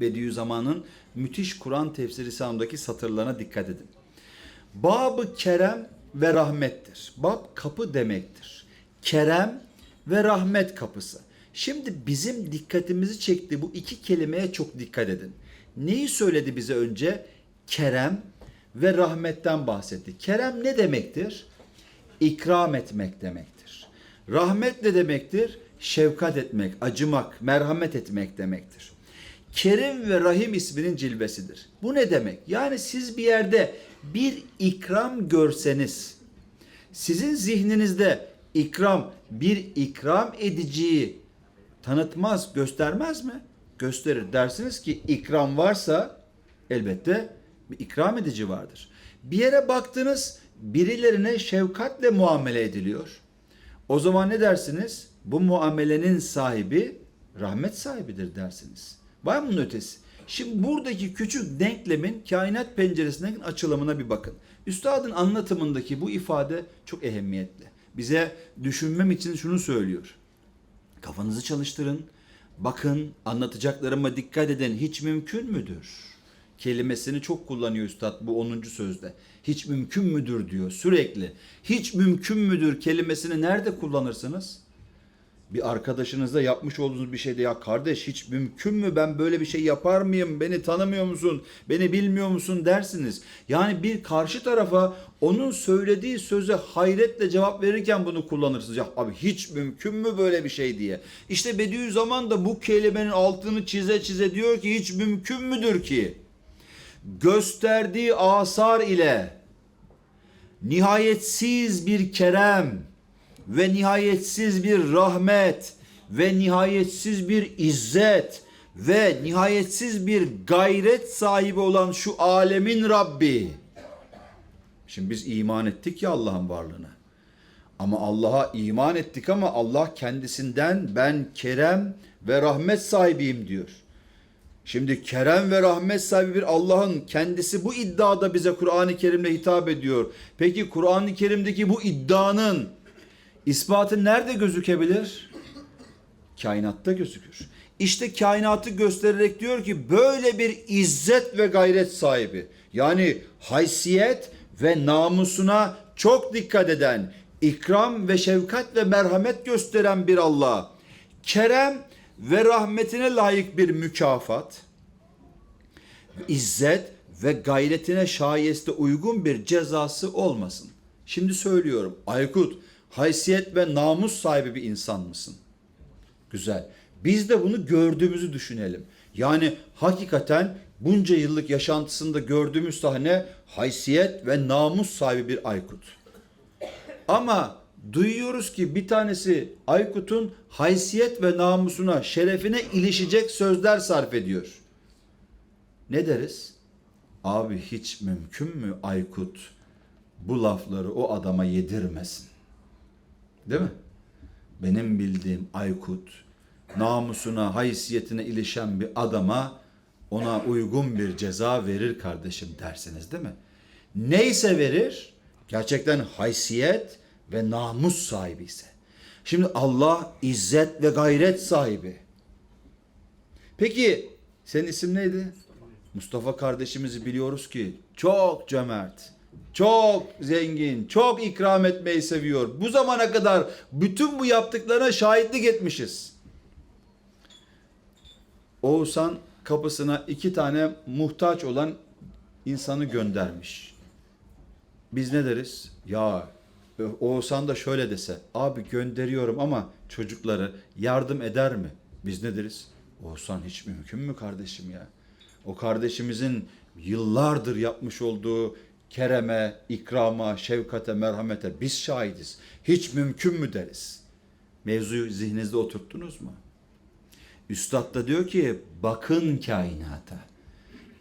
Bediüzzaman'ın müthiş Kur'an tefsiri sanındaki satırlarına dikkat edin. Babı kerem ve rahmettir. Bab kapı demektir. Kerem ve rahmet kapısı. Şimdi bizim dikkatimizi çekti bu iki kelimeye çok dikkat edin. Neyi söyledi bize önce? Kerem ve rahmetten bahsetti. Kerem ne demektir? İkram etmek demektir. Rahmet ne demektir? Şefkat etmek, acımak, merhamet etmek demektir. Kerim ve Rahim isminin cilvesidir. Bu ne demek? Yani siz bir yerde bir ikram görseniz, sizin zihninizde ikram bir ikram ediciyi tanıtmaz, göstermez mi? Gösterir. Dersiniz ki ikram varsa elbette bir ikram edici vardır. Bir yere baktınız birilerine şefkatle muamele ediliyor. O zaman ne dersiniz? Bu muamelenin sahibi rahmet sahibidir dersiniz. Var mı ötesi? Şimdi buradaki küçük denklemin kainat penceresinden açılımına bir bakın. Üstadın anlatımındaki bu ifade çok ehemmiyetli. Bize düşünmem için şunu söylüyor. Kafanızı çalıştırın. Bakın anlatacaklarıma dikkat edin. Hiç mümkün müdür? Kelimesini çok kullanıyor üstad bu 10. sözde. Hiç mümkün müdür diyor sürekli. Hiç mümkün müdür kelimesini nerede kullanırsınız? Bir arkadaşınızla yapmış olduğunuz bir şeyde ya kardeş hiç mümkün mü ben böyle bir şey yapar mıyım? Beni tanımıyor musun? Beni bilmiyor musun dersiniz. Yani bir karşı tarafa onun söylediği söze hayretle cevap verirken bunu kullanırsınız. Ya abi hiç mümkün mü böyle bir şey diye. İşte Bediüzzaman da bu kelimenin altını çize çize diyor ki hiç mümkün müdür ki? Gösterdiği asar ile nihayetsiz bir kerem ve nihayetsiz bir rahmet ve nihayetsiz bir izzet ve nihayetsiz bir gayret sahibi olan şu alemin Rabbi. Şimdi biz iman ettik ya Allah'ın varlığına. Ama Allah'a iman ettik ama Allah kendisinden ben kerem ve rahmet sahibiyim diyor. Şimdi kerem ve rahmet sahibi bir Allah'ın kendisi bu iddiada bize Kur'an-ı Kerim'le hitap ediyor. Peki Kur'an-ı Kerim'deki bu iddianın ispatı nerede gözükebilir? Kainatta gözükür. İşte kainatı göstererek diyor ki böyle bir izzet ve gayret sahibi. Yani haysiyet ve namusuna çok dikkat eden, ikram ve şefkat ve merhamet gösteren bir Allah. Kerem ve rahmetine layık bir mükafat, izzet ve gayretine şayeste uygun bir cezası olmasın. Şimdi söylüyorum Aykut haysiyet ve namus sahibi bir insan mısın? Güzel. Biz de bunu gördüğümüzü düşünelim. Yani hakikaten bunca yıllık yaşantısında gördüğümüz sahne haysiyet ve namus sahibi bir Aykut. Ama duyuyoruz ki bir tanesi Aykut'un haysiyet ve namusuna, şerefine ilişecek sözler sarf ediyor. Ne deriz? Abi hiç mümkün mü Aykut bu lafları o adama yedirmesin? Değil mi? Benim bildiğim Aykut namusuna, haysiyetine ilişen bir adama ona uygun bir ceza verir kardeşim dersiniz değil mi? Neyse verir? Gerçekten haysiyet ve namus sahibi ise. Şimdi Allah izzet ve gayret sahibi. Peki senin isim neydi? Mustafa kardeşimizi biliyoruz ki çok cömert, çok zengin, çok ikram etmeyi seviyor. Bu zamana kadar bütün bu yaptıklarına şahitlik etmişiz. Oğuzhan kapısına iki tane muhtaç olan insanı göndermiş. Biz ne deriz? Ya Oğuzhan da şöyle dese, abi gönderiyorum ama çocukları yardım eder mi? Biz ne deriz? Oğuzhan hiç mümkün mü kardeşim ya? O kardeşimizin yıllardır yapmış olduğu kereme, ikrama, şefkate, merhamete biz şahidiz. Hiç mümkün mü deriz? Mevzuyu zihninizde oturttunuz mu? Üstad da diyor ki bakın kainata.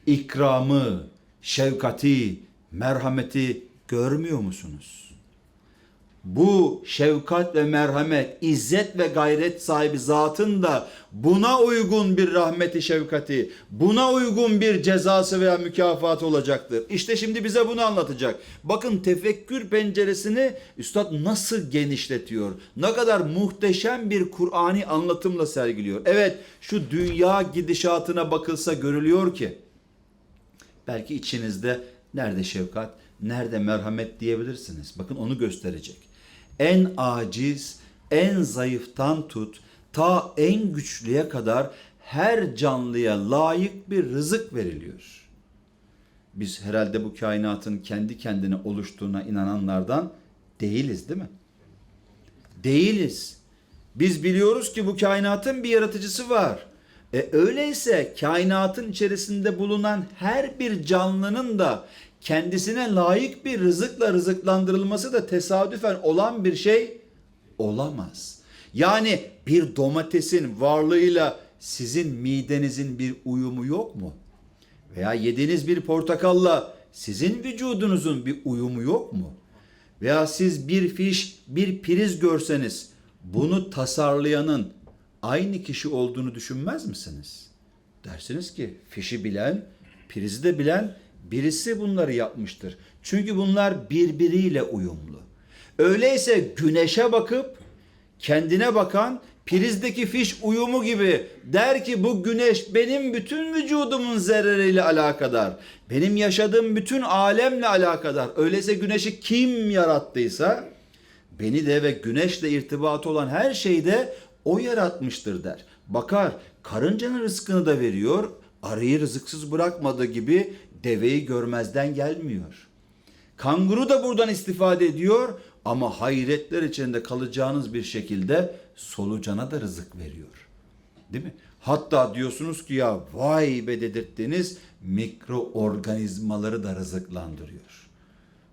İkramı, şefkati, merhameti görmüyor musunuz? Bu şefkat ve merhamet, izzet ve gayret sahibi zatın da buna uygun bir rahmeti şefkati, buna uygun bir cezası veya mükafatı olacaktır. İşte şimdi bize bunu anlatacak. Bakın tefekkür penceresini üstad nasıl genişletiyor. Ne kadar muhteşem bir Kur'ani anlatımla sergiliyor. Evet şu dünya gidişatına bakılsa görülüyor ki belki içinizde nerede şefkat, nerede merhamet diyebilirsiniz. Bakın onu gösterecek. En aciz, en zayıftan tut, ta en güçlüye kadar her canlıya layık bir rızık veriliyor. Biz herhalde bu kainatın kendi kendine oluştuğuna inananlardan değiliz değil mi? Değiliz. Biz biliyoruz ki bu kainatın bir yaratıcısı var. E öyleyse kainatın içerisinde bulunan her bir canlının da kendisine layık bir rızıkla rızıklandırılması da tesadüfen olan bir şey olamaz. Yani bir domatesin varlığıyla sizin midenizin bir uyumu yok mu? Veya yediğiniz bir portakalla sizin vücudunuzun bir uyumu yok mu? Veya siz bir fiş, bir priz görseniz bunu tasarlayanın aynı kişi olduğunu düşünmez misiniz? Dersiniz ki fişi bilen, prizi de bilen birisi bunları yapmıştır. Çünkü bunlar birbiriyle uyumlu. Öyleyse güneşe bakıp kendine bakan prizdeki fiş uyumu gibi der ki bu güneş benim bütün vücudumun zerreleriyle alakadar. Benim yaşadığım bütün alemle alakadar. Öyleyse güneşi kim yarattıysa beni de ve güneşle irtibatı olan her şeyi de o yaratmıştır der. Bakar karıncanın rızkını da veriyor. Arıyı rızıksız bırakmadığı gibi deveyi görmezden gelmiyor. Kanguru da buradan istifade ediyor ama hayretler içinde kalacağınız bir şekilde solucana da rızık veriyor. Değil mi? Hatta diyorsunuz ki ya vay be dedirttiğiniz mikroorganizmaları da rızıklandırıyor.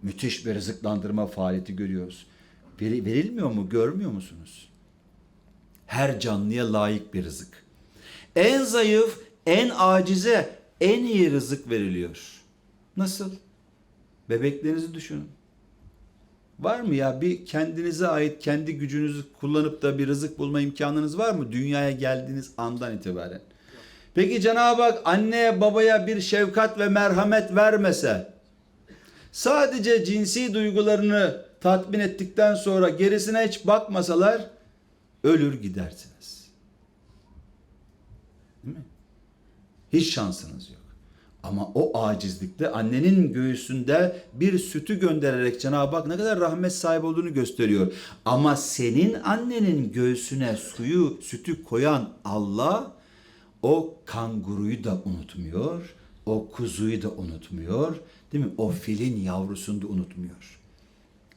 Müthiş bir rızıklandırma faaliyeti görüyoruz. Veri- Verilmiyor mu? Görmüyor musunuz? Her canlıya layık bir rızık. En zayıf, en acize en iyi rızık veriliyor. Nasıl? Bebeklerinizi düşünün. Var mı ya bir kendinize ait kendi gücünüzü kullanıp da bir rızık bulma imkanınız var mı dünyaya geldiğiniz andan itibaren? Peki Cenab-ı Hak anneye babaya bir şefkat ve merhamet vermese, sadece cinsi duygularını tatmin ettikten sonra gerisine hiç bakmasalar ölür gidersiniz. Değil mi? Hiç şansınız yok. Ama o acizlikte annenin göğsünde bir sütü göndererek Cenab-ı Hak ne kadar rahmet sahibi olduğunu gösteriyor. Ama senin annenin göğsüne suyu, sütü koyan Allah o kanguruyu da unutmuyor. O kuzuyu da unutmuyor. Değil mi? O filin yavrusunu da unutmuyor.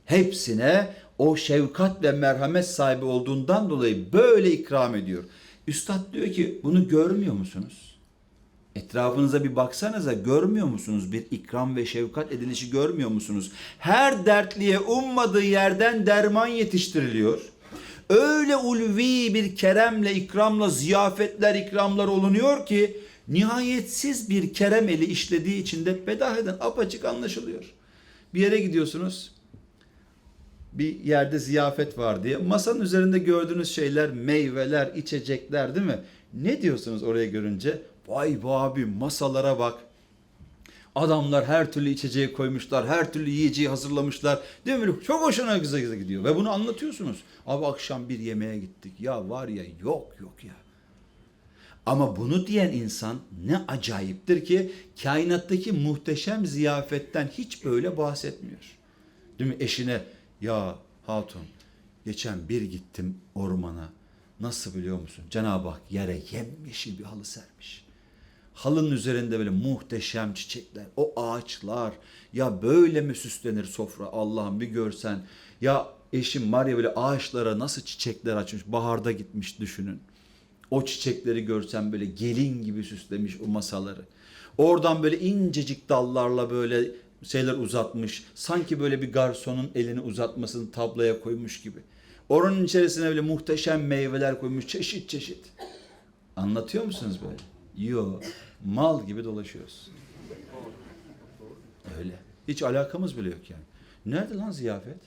Hepsine o şefkat ve merhamet sahibi olduğundan dolayı böyle ikram ediyor. Üstad diyor ki bunu görmüyor musunuz? Etrafınıza bir baksanıza görmüyor musunuz? Bir ikram ve şefkat edilişi görmüyor musunuz? Her dertliye ummadığı yerden derman yetiştiriliyor. Öyle ulvi bir keremle, ikramla, ziyafetler, ikramlar olunuyor ki nihayetsiz bir kerem eli işlediği için de bedaheden apaçık anlaşılıyor. Bir yere gidiyorsunuz, bir yerde ziyafet var diye masanın üzerinde gördüğünüz şeyler meyveler, içecekler değil mi? Ne diyorsunuz oraya görünce? Vay be abi masalara bak. Adamlar her türlü içeceği koymuşlar, her türlü yiyeceği hazırlamışlar. Değil mi? Çok hoşuna güzel gidiyor. Ve bunu anlatıyorsunuz. Abi akşam bir yemeğe gittik. Ya var ya yok yok ya. Ama bunu diyen insan ne acayiptir ki kainattaki muhteşem ziyafetten hiç böyle bahsetmiyor. Değil mi? Eşine ya hatun geçen bir gittim ormana. Nasıl biliyor musun? Cenab-ı Hak yere yemyeşil bir halı sermiş. Halının üzerinde böyle muhteşem çiçekler, o ağaçlar. Ya böyle mi süslenir sofra Allah'ım bir görsen. Ya eşim var ya böyle ağaçlara nasıl çiçekler açmış. Baharda gitmiş düşünün. O çiçekleri görsen böyle gelin gibi süslemiş o masaları. Oradan böyle incecik dallarla böyle şeyler uzatmış. Sanki böyle bir garsonun elini uzatmasını tabloya koymuş gibi. Oranın içerisine böyle muhteşem meyveler koymuş çeşit çeşit. Anlatıyor musunuz böyle? Yok. Mal gibi dolaşıyoruz. Öyle. Hiç alakamız bile yok yani. Nerede lan ziyafet?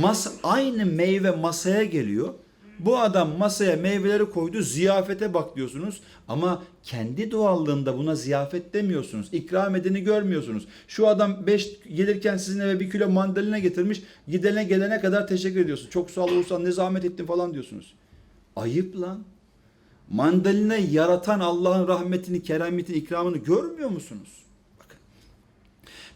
Mas aynı meyve masaya geliyor. Bu adam masaya meyveleri koydu, ziyafete bak diyorsunuz. Ama kendi doğallığında buna ziyafet demiyorsunuz. İkram edeni görmüyorsunuz. Şu adam beş gelirken sizin eve bir kilo mandalina getirmiş. Gidene gelene kadar teşekkür ediyorsun. Çok sağ ol Oğuzhan, ne zahmet ettin falan diyorsunuz. Ayıp lan. Mandalina yaratan Allah'ın rahmetini, kerametini, ikramını görmüyor musunuz? Bakın.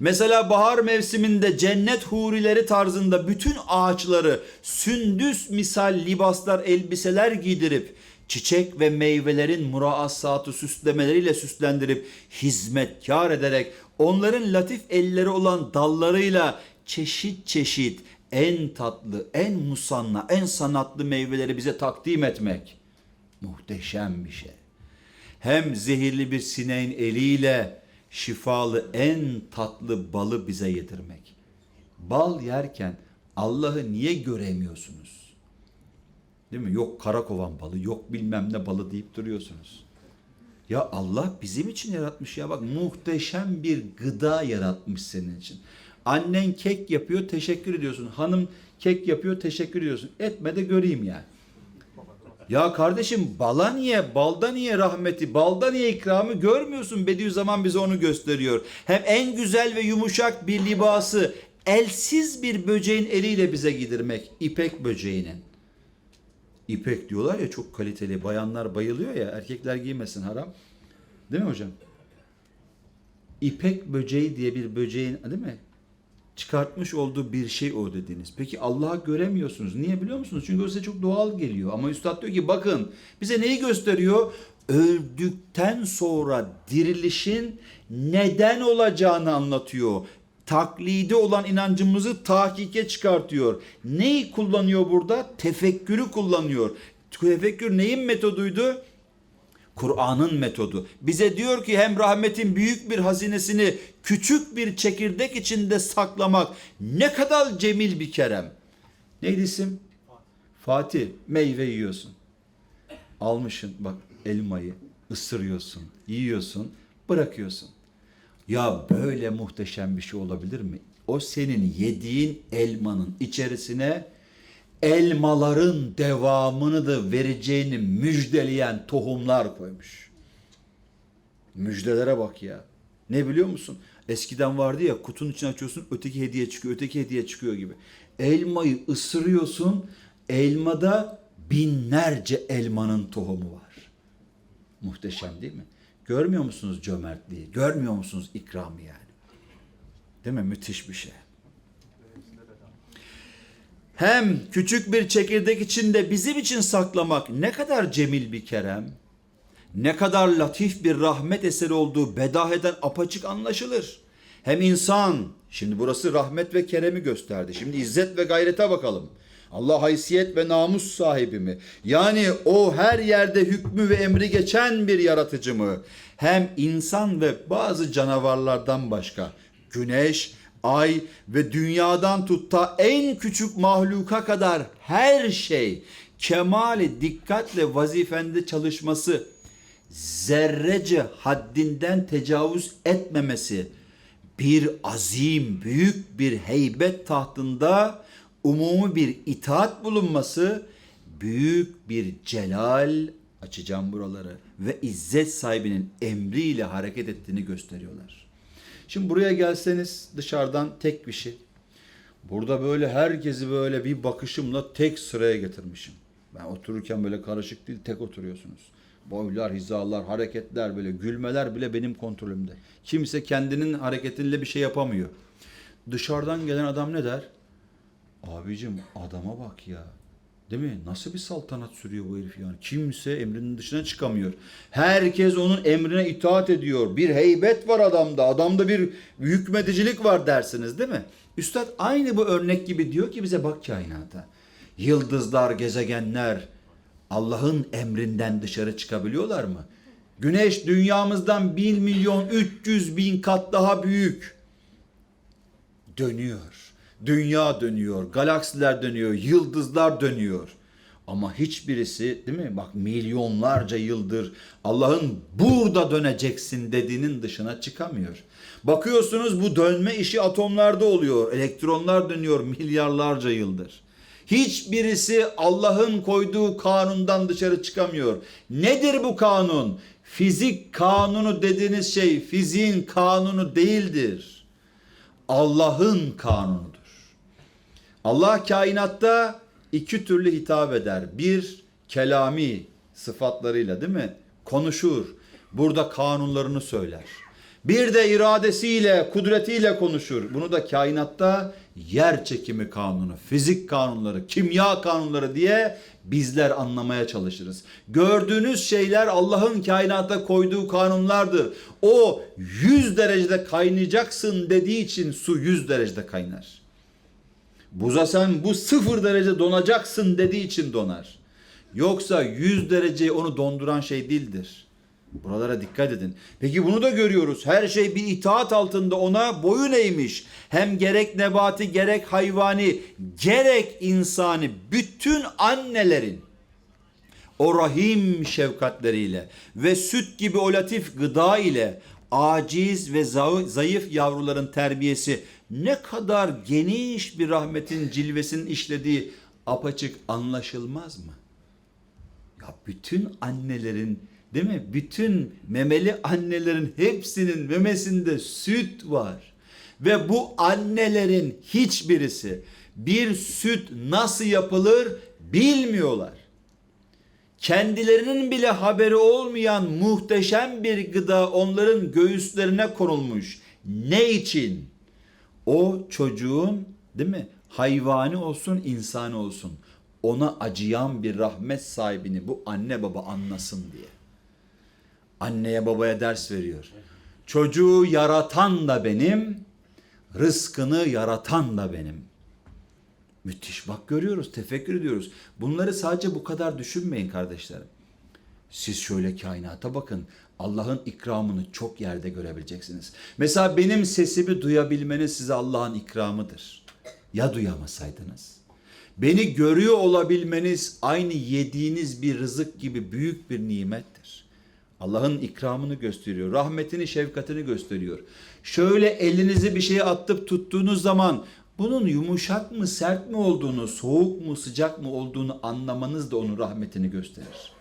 Mesela bahar mevsiminde cennet hurileri tarzında bütün ağaçları sündüs misal libaslar, elbiseler giydirip çiçek ve meyvelerin muraasatı süslemeleriyle süslendirip hizmetkar ederek onların latif elleri olan dallarıyla çeşit çeşit en tatlı, en musanna, en sanatlı meyveleri bize takdim etmek muhteşem bir şey. Hem zehirli bir sineğin eliyle şifalı en tatlı balı bize yedirmek. Bal yerken Allah'ı niye göremiyorsunuz? Değil mi? Yok karakovan balı, yok bilmem ne balı deyip duruyorsunuz. Ya Allah bizim için yaratmış ya bak muhteşem bir gıda yaratmış senin için. Annen kek yapıyor teşekkür ediyorsun. Hanım kek yapıyor teşekkür ediyorsun. Etme de göreyim yani. Ya kardeşim bala niye, balda niye rahmeti, balda niye ikramı görmüyorsun? Bediüzzaman bize onu gösteriyor. Hem en güzel ve yumuşak bir libası elsiz bir böceğin eliyle bize giydirmek. İpek böceğinin. İpek diyorlar ya çok kaliteli. Bayanlar bayılıyor ya erkekler giymesin haram. Değil mi hocam? İpek böceği diye bir böceğin değil mi? Çıkartmış olduğu bir şey o dediğiniz. Peki Allah'ı göremiyorsunuz. Niye biliyor musunuz? Çünkü o size çok doğal geliyor. Ama Üstad diyor ki bakın bize neyi gösteriyor? Öldükten sonra dirilişin neden olacağını anlatıyor. Taklidi olan inancımızı tahkike çıkartıyor. Neyi kullanıyor burada? Tefekkürü kullanıyor. Tefekkür neyin metoduydu? Kur'an'ın metodu. Bize diyor ki hem rahmetin büyük bir hazinesini küçük bir çekirdek içinde saklamak ne kadar cemil bir kerem. Neydi isim? Fatih. Meyve yiyorsun. Almışsın bak elmayı ısırıyorsun, yiyorsun, bırakıyorsun. Ya böyle muhteşem bir şey olabilir mi? O senin yediğin elmanın içerisine elmaların devamını da vereceğini müjdeleyen tohumlar koymuş. Müjdelere bak ya. Ne biliyor musun? Eskiden vardı ya kutunun içine açıyorsun öteki hediye çıkıyor, öteki hediye çıkıyor gibi. Elmayı ısırıyorsun, elmada binlerce elmanın tohumu var. Muhteşem değil mi? Görmüyor musunuz cömertliği? Görmüyor musunuz ikramı yani? Değil mi? Müthiş bir şey. Hem küçük bir çekirdek içinde bizim için saklamak ne kadar cemil bir kerem, ne kadar latif bir rahmet eseri olduğu bedaheden apaçık anlaşılır. Hem insan, şimdi burası rahmet ve keremi gösterdi. Şimdi izzet ve gayrete bakalım. Allah haysiyet ve namus sahibi mi? Yani o her yerde hükmü ve emri geçen bir yaratıcı mı? Hem insan ve bazı canavarlardan başka güneş, ay ve dünyadan tutta en küçük mahluka kadar her şey kemali dikkatle vazifende çalışması, zerrece haddinden tecavüz etmemesi, bir azim, büyük bir heybet tahtında umumi bir itaat bulunması, büyük bir celal, açacağım buraları, ve izzet sahibinin emriyle hareket ettiğini gösteriyorlar. Şimdi buraya gelseniz dışarıdan tek bir şey. Burada böyle herkesi böyle bir bakışımla tek sıraya getirmişim. Ben otururken böyle karışık değil tek oturuyorsunuz. Boylar, hizalar, hareketler böyle gülmeler bile benim kontrolümde. Kimse kendinin hareketiyle bir şey yapamıyor. Dışarıdan gelen adam ne der? Abicim adama bak ya. Değil mi? Nasıl bir saltanat sürüyor bu herif yani? Kimse emrinin dışına çıkamıyor. Herkes onun emrine itaat ediyor. Bir heybet var adamda. Adamda bir hükmedicilik var dersiniz değil mi? Üstad aynı bu örnek gibi diyor ki bize bak kainata. Yıldızlar, gezegenler Allah'ın emrinden dışarı çıkabiliyorlar mı? Güneş dünyamızdan 1 milyon 300 bin kat daha büyük. Dönüyor. Dünya dönüyor, galaksiler dönüyor, yıldızlar dönüyor. Ama hiçbirisi değil mi? Bak milyonlarca yıldır Allah'ın burada döneceksin dediğinin dışına çıkamıyor. Bakıyorsunuz bu dönme işi atomlarda oluyor. Elektronlar dönüyor milyarlarca yıldır. Hiçbirisi Allah'ın koyduğu kanundan dışarı çıkamıyor. Nedir bu kanun? Fizik kanunu dediğiniz şey fiziğin kanunu değildir. Allah'ın kanunudur. Allah kainatta iki türlü hitap eder. Bir kelami sıfatlarıyla değil mi? Konuşur. Burada kanunlarını söyler. Bir de iradesiyle, kudretiyle konuşur. Bunu da kainatta yer çekimi kanunu, fizik kanunları, kimya kanunları diye bizler anlamaya çalışırız. Gördüğünüz şeyler Allah'ın kainata koyduğu kanunlardır. O 100 derecede kaynayacaksın dediği için su 100 derecede kaynar. Buza sen bu sıfır derece donacaksın dediği için donar. Yoksa 100 derece onu donduran şey değildir. Buralara dikkat edin. Peki bunu da görüyoruz. Her şey bir itaat altında ona boyun eğmiş. Hem gerek nebati gerek hayvani gerek insani bütün annelerin o rahim şefkatleriyle ve süt gibi o latif gıda ile aciz ve za- zayıf yavruların terbiyesi ne kadar geniş bir rahmetin cilvesinin işlediği apaçık anlaşılmaz mı? Ya bütün annelerin değil mi? Bütün memeli annelerin hepsinin memesinde süt var. Ve bu annelerin hiçbirisi bir süt nasıl yapılır bilmiyorlar kendilerinin bile haberi olmayan muhteşem bir gıda onların göğüslerine konulmuş. Ne için? O çocuğun değil mi? Hayvani olsun, insani olsun. Ona acıyan bir rahmet sahibini bu anne baba anlasın diye. Anneye babaya ders veriyor. Çocuğu yaratan da benim, rızkını yaratan da benim. Müthiş. Bak görüyoruz, tefekkür ediyoruz. Bunları sadece bu kadar düşünmeyin kardeşlerim. Siz şöyle kainata bakın. Allah'ın ikramını çok yerde görebileceksiniz. Mesela benim sesimi duyabilmeniz size Allah'ın ikramıdır. Ya duyamasaydınız? Beni görüyor olabilmeniz aynı yediğiniz bir rızık gibi büyük bir nimettir. Allah'ın ikramını gösteriyor. Rahmetini, şefkatini gösteriyor. Şöyle elinizi bir şeye atıp tuttuğunuz zaman bunun yumuşak mı, sert mi olduğunu, soğuk mu, sıcak mı olduğunu anlamanız da onun rahmetini gösterir.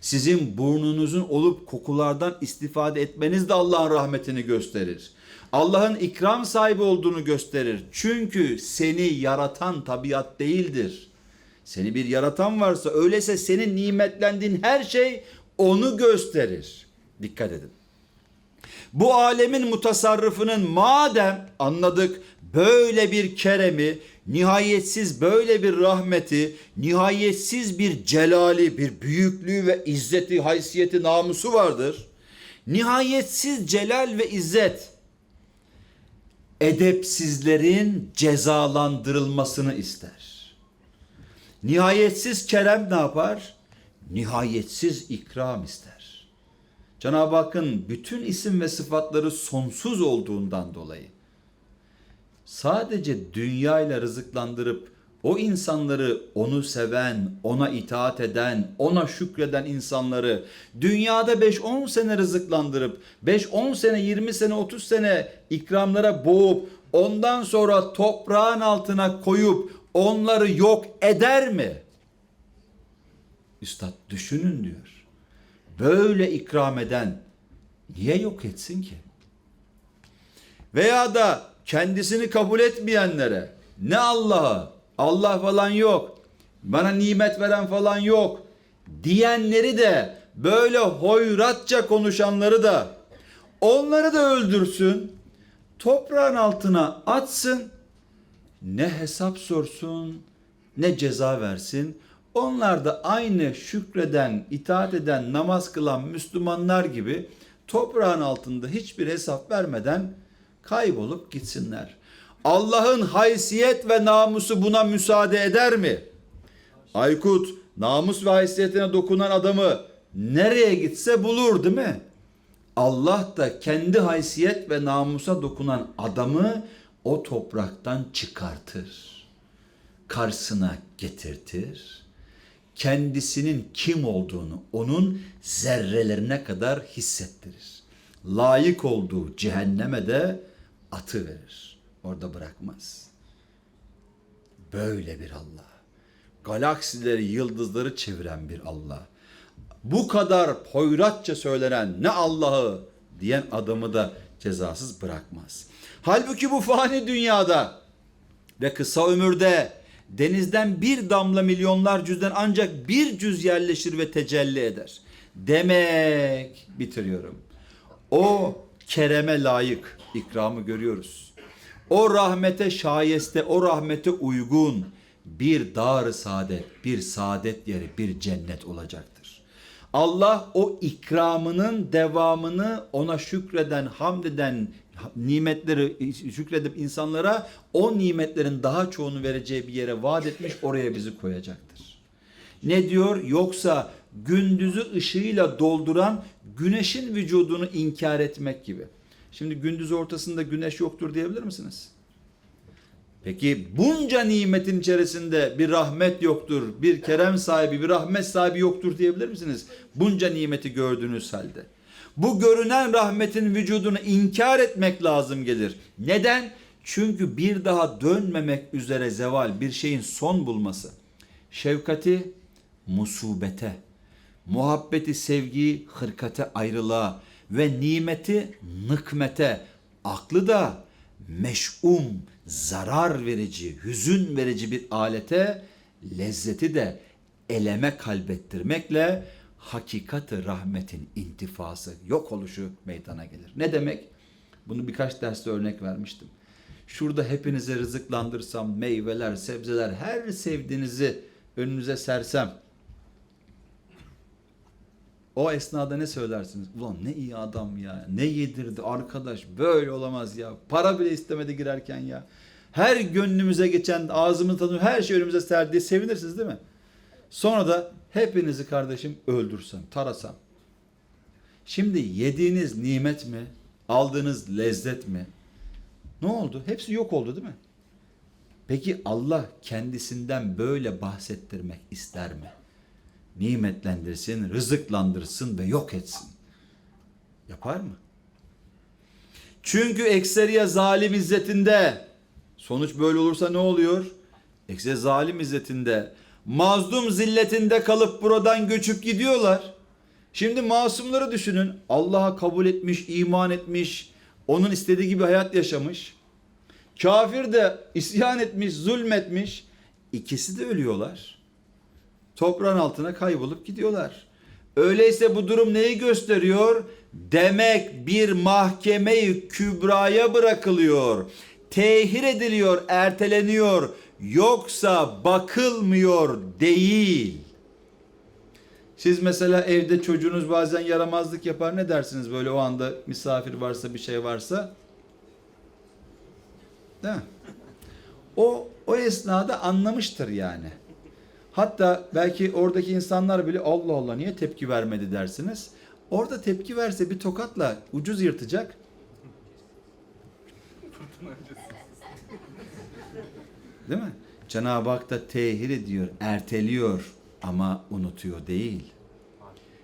Sizin burnunuzun olup kokulardan istifade etmeniz de Allah'ın rahmetini gösterir. Allah'ın ikram sahibi olduğunu gösterir. Çünkü seni yaratan tabiat değildir. Seni bir yaratan varsa öyleyse senin nimetlendiğin her şey onu gösterir. Dikkat edin. Bu alemin mutasarrıfının madem anladık böyle bir keremi, nihayetsiz böyle bir rahmeti, nihayetsiz bir celali, bir büyüklüğü ve izzeti, haysiyeti, namusu vardır. Nihayetsiz celal ve izzet edepsizlerin cezalandırılmasını ister. Nihayetsiz kerem ne yapar? Nihayetsiz ikram ister. Cenab-ı Hakk'ın bütün isim ve sıfatları sonsuz olduğundan dolayı sadece dünyayla rızıklandırıp o insanları onu seven, ona itaat eden, ona şükreden insanları dünyada 5-10 sene rızıklandırıp 5-10 sene, 20 sene, 30 sene ikramlara boğup ondan sonra toprağın altına koyup onları yok eder mi? Üstad düşünün diyor. Böyle ikram eden niye yok etsin ki? Veya da kendisini kabul etmeyenlere ne Allah'a Allah falan yok bana nimet veren falan yok diyenleri de böyle hoyratça konuşanları da onları da öldürsün toprağın altına atsın ne hesap sorsun ne ceza versin. Onlar da aynı şükreden, itaat eden, namaz kılan Müslümanlar gibi toprağın altında hiçbir hesap vermeden kaybolup gitsinler. Allah'ın haysiyet ve namusu buna müsaade eder mi? Aykut namus ve haysiyetine dokunan adamı nereye gitse bulur değil mi? Allah da kendi haysiyet ve namusa dokunan adamı o topraktan çıkartır. Karşısına getirtir. kendisinin kim olduğunu onun zerrelerine kadar hissettirir. Layık olduğu cehenneme de atı verir. Orada bırakmaz. Böyle bir Allah. Galaksileri, yıldızları çeviren bir Allah. Bu kadar poyratça söylenen ne Allah'ı diyen adamı da cezasız bırakmaz. Halbuki bu fani dünyada ve kısa ömürde denizden bir damla milyonlar cüzden ancak bir cüz yerleşir ve tecelli eder. Demek bitiriyorum. O kereme layık ikramı görüyoruz. O rahmete şayeste, o rahmete uygun bir dar saadet, bir saadet yeri, bir cennet olacaktır. Allah o ikramının devamını ona şükreden, hamd eden, nimetleri şükredip insanlara o nimetlerin daha çoğunu vereceği bir yere vaat etmiş oraya bizi koyacaktır. Ne diyor? Yoksa gündüzü ışığıyla dolduran güneşin vücudunu inkar etmek gibi. Şimdi gündüz ortasında güneş yoktur diyebilir misiniz? Peki bunca nimetin içerisinde bir rahmet yoktur, bir kerem sahibi, bir rahmet sahibi yoktur diyebilir misiniz? Bunca nimeti gördüğünüz halde. Bu görünen rahmetin vücudunu inkar etmek lazım gelir. Neden? Çünkü bir daha dönmemek üzere zeval bir şeyin son bulması. Şefkati musubete, muhabbeti sevgiyi hırkate ayrılığa ve nimeti nıkmete, aklı da meş'um, zarar verici, hüzün verici bir alete, lezzeti de eleme kalbettirmekle hakikati rahmetin intifası, yok oluşu meydana gelir. Ne demek? Bunu birkaç derste örnek vermiştim. Şurada hepinize rızıklandırsam meyveler, sebzeler, her sevdiğinizi önünüze sersem o esnada ne söylersiniz? Ulan ne iyi adam ya. Ne yedirdi arkadaş. Böyle olamaz ya. Para bile istemedi girerken ya. Her gönlümüze geçen ağzımın tadını her şey önümüze serdiği sevinirsiniz değil mi? Sonra da hepinizi kardeşim öldürsem, tarasam. Şimdi yediğiniz nimet mi? Aldığınız lezzet mi? Ne oldu? Hepsi yok oldu değil mi? Peki Allah kendisinden böyle bahsettirmek ister mi? Nimetlendirsin, rızıklandırsın ve yok etsin. Yapar mı? Çünkü ekseriye zalim izzetinde. Sonuç böyle olursa ne oluyor? Ekseriye zalim izzetinde. Mazlum zilletinde kalıp buradan göçüp gidiyorlar. Şimdi masumları düşünün. Allah'a kabul etmiş, iman etmiş, onun istediği gibi hayat yaşamış. Kafir de isyan etmiş, zulmetmiş. İkisi de ölüyorlar. Toprağın altına kaybolup gidiyorlar. Öyleyse bu durum neyi gösteriyor? Demek bir mahkemeyi kübraya bırakılıyor. Tehir ediliyor, erteleniyor. Yoksa bakılmıyor değil. Siz mesela evde çocuğunuz bazen yaramazlık yapar ne dersiniz böyle o anda misafir varsa bir şey varsa? Değil mi? O, o esnada anlamıştır yani. Hatta belki oradaki insanlar bile Allah Allah niye tepki vermedi dersiniz. Orada tepki verse bir tokatla ucuz yırtacak. Değil mi? Cenab-ı Hak da tehir ediyor, erteliyor ama unutuyor değil.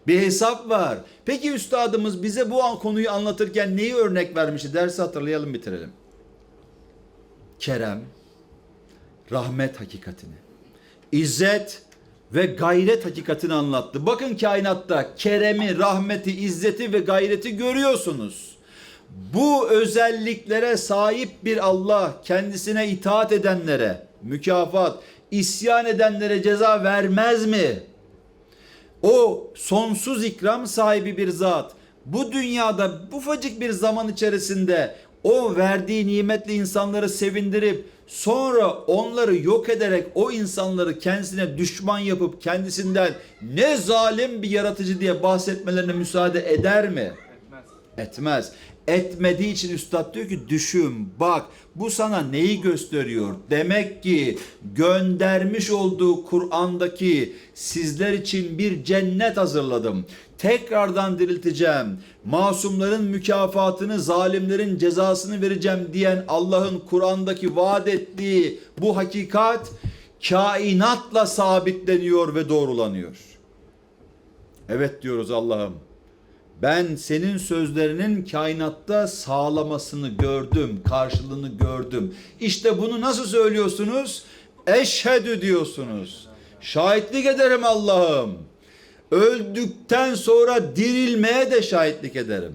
Bir hesap var. Peki üstadımız bize bu konuyu anlatırken neyi örnek vermişti? Dersi hatırlayalım bitirelim. Kerem, rahmet hakikatini, izzet ve gayret hakikatini anlattı. Bakın kainatta keremi, rahmeti, izzeti ve gayreti görüyorsunuz. Bu özelliklere sahip bir Allah kendisine itaat edenlere mükafat, isyan edenlere ceza vermez mi? O sonsuz ikram sahibi bir zat. Bu dünyada ufacık bir zaman içerisinde o verdiği nimetle insanları sevindirip sonra onları yok ederek o insanları kendisine düşman yapıp kendisinden ne zalim bir yaratıcı diye bahsetmelerine müsaade eder mi? Etmez. Etmez. Etmediği için üstad diyor ki düşün bak bu sana neyi gösteriyor? Demek ki göndermiş olduğu Kur'an'daki sizler için bir cennet hazırladım. Tekrardan dirilteceğim. Masumların mükafatını, zalimlerin cezasını vereceğim diyen Allah'ın Kur'an'daki vaat ettiği bu hakikat kainatla sabitleniyor ve doğrulanıyor. Evet diyoruz Allah'ım. Ben senin sözlerinin kainatta sağlamasını gördüm, karşılığını gördüm. İşte bunu nasıl söylüyorsunuz? Eşhedü diyorsunuz. Şahitlik ederim Allah'ım. Öldükten sonra dirilmeye de şahitlik ederim.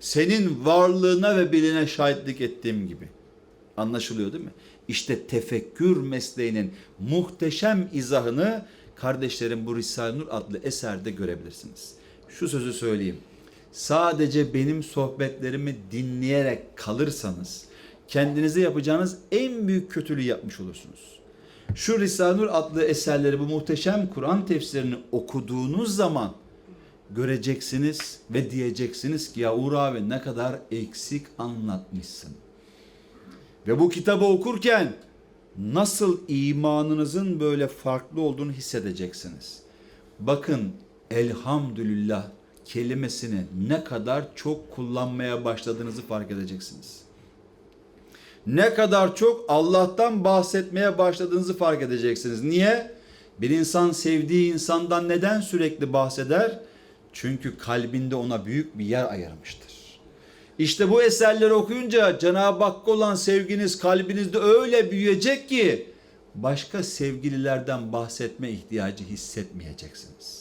Senin varlığına ve biline şahitlik ettiğim gibi. Anlaşılıyor değil mi? İşte tefekkür mesleğinin muhteşem izahını kardeşlerim bu Risale-i Nur adlı eserde görebilirsiniz. Şu sözü söyleyeyim. Sadece benim sohbetlerimi dinleyerek kalırsanız kendinize yapacağınız en büyük kötülüğü yapmış olursunuz. Şu Risale-i Nur adlı eserleri bu muhteşem Kur'an tefsirini okuduğunuz zaman göreceksiniz ve diyeceksiniz ki ya Uğur abi ne kadar eksik anlatmışsın. Ve bu kitabı okurken nasıl imanınızın böyle farklı olduğunu hissedeceksiniz. Bakın elhamdülillah kelimesini ne kadar çok kullanmaya başladığınızı fark edeceksiniz. Ne kadar çok Allah'tan bahsetmeye başladığınızı fark edeceksiniz. Niye? Bir insan sevdiği insandan neden sürekli bahseder? Çünkü kalbinde ona büyük bir yer ayırmıştır. İşte bu eserleri okuyunca Cenab-ı Hakk'a olan sevginiz kalbinizde öyle büyüyecek ki başka sevgililerden bahsetme ihtiyacı hissetmeyeceksiniz.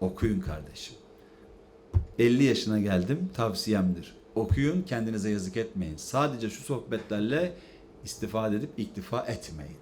Okuyun kardeşim. 50 yaşına geldim tavsiyemdir. Okuyun kendinize yazık etmeyin. Sadece şu sohbetlerle istifade edip iktifa etmeyin.